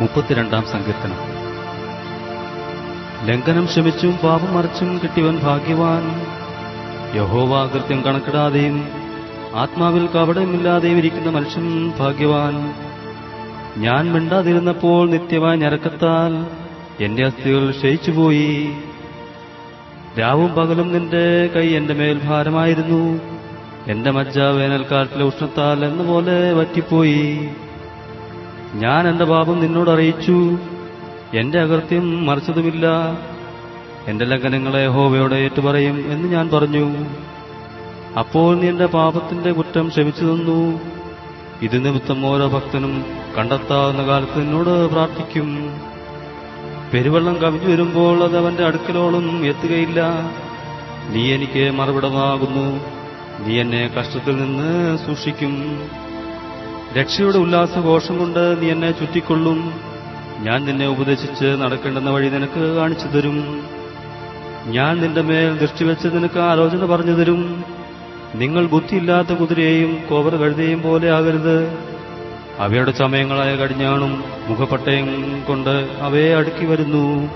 മുപ്പത്തിരണ്ടാം സങ്കീർത്തനം. ലംഘനം ക്ഷമിച്ചും പാപം മറിച്ചും കിട്ടിയവൻ ഭാഗ്യവാൻ. യഹോവാകൃത്യം കണക്കിടാതെയും ആത്മാവിൽ കപടമില്ലാതെയും ഇരിക്കുന്ന മനുഷ്യൻ ഭാഗ്യവാൻ. ഞാൻ മിണ്ടാതിരുന്നപ്പോൾ നിത്യമായ ഞരക്കത്താൽ എന്റെ അസ്ഥികൾ ക്ഷയിച്ചുപോയി. രാവും പകലും നിന്റെ കൈ എന്റെ മേൽ ഭാരമായിരുന്നു. എന്റെ മജ്ജ വേനൽക്കാലത്തിലെ ഉഷ്ണത്താൽ എന്ന പോലെ വറ്റിപ്പോയി. ഞാൻ എന്റെ പാപം നിന്നോട് അറിയിച്ചു. എന്റെ അകൃത്യം മറിച്ചതുമില്ല. എന്റെ ലംഘനങ്ങളെ ഹോവയോടെ ഏറ്റുപറയും എന്ന് ഞാൻ പറഞ്ഞു. അപ്പോൾ നീ എന്റെ പാപത്തിന്റെ കുറ്റം ക്ഷമിച്ചു തന്നു. ഇത് നിമിത്തം ഓരോ ഭക്തനും കണ്ടെത്താവുന്ന കാലത്ത് നിന്നോട് പ്രാർത്ഥിക്കും. പെരുവെള്ളം കവിഞ്ഞു വരുമ്പോൾ അത് അവന്റെ അടുക്കലോളം എത്തുകയില്ല. നീ എനിക്ക് മറുപടമാകുന്നു. നീ എന്നെ കഷ്ടത്തിൽ നിന്ന് സൂക്ഷിക്കും. രക്ഷയുടെ ഉല്ലാസഘോഷം കൊണ്ട് നീ എന്നെ ചുറ്റിക്കൊള്ളും. ഞാൻ നിന്നെ ഉപദേശിച്ച് നടക്കേണ്ടെന്ന വഴി നിനക്ക് കാണിച്ചു തരും. ഞാൻ നിന്റെ മേൽ ദൃഷ്ടിവെച്ച് നിനക്ക് ആലോചന പറഞ്ഞു തരും. നിങ്ങൾ ബുദ്ധിയില്ലാത്ത കുതിരയെയും കോവർ കഴുതയും പോലെ ആകരുത്. അവയുടെ ചമയങ്ങളായ കടിഞ്ഞാണും മുഖപ്പട്ടയും കൊണ്ട് അവയെ അടുക്കി വരുന്നു.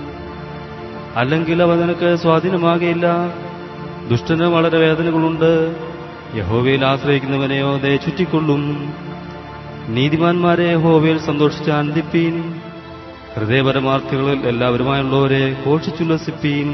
അല്ലെങ്കിൽ അവ നിനക്ക് സ്വാധീനമാകയില്ല. ദുഷ്ടന് വളരെ വേദനകളുണ്ട്. യഹോവയിൽ ആശ്രയിക്കുന്നവനെയോ ദേ ചുറ്റിക്കൊള്ളും. നീതിമാന്മാരെ ഹോവയിൽ സന്തോഷിച്ച് ആനന്ദിപ്പീൻ. ഹൃദയപരമാർത്ഥികളിൽ എല്ലാവരുമായുള്ളവരെ ഘോഷിച്ചുല്ലസിപ്പീൻ.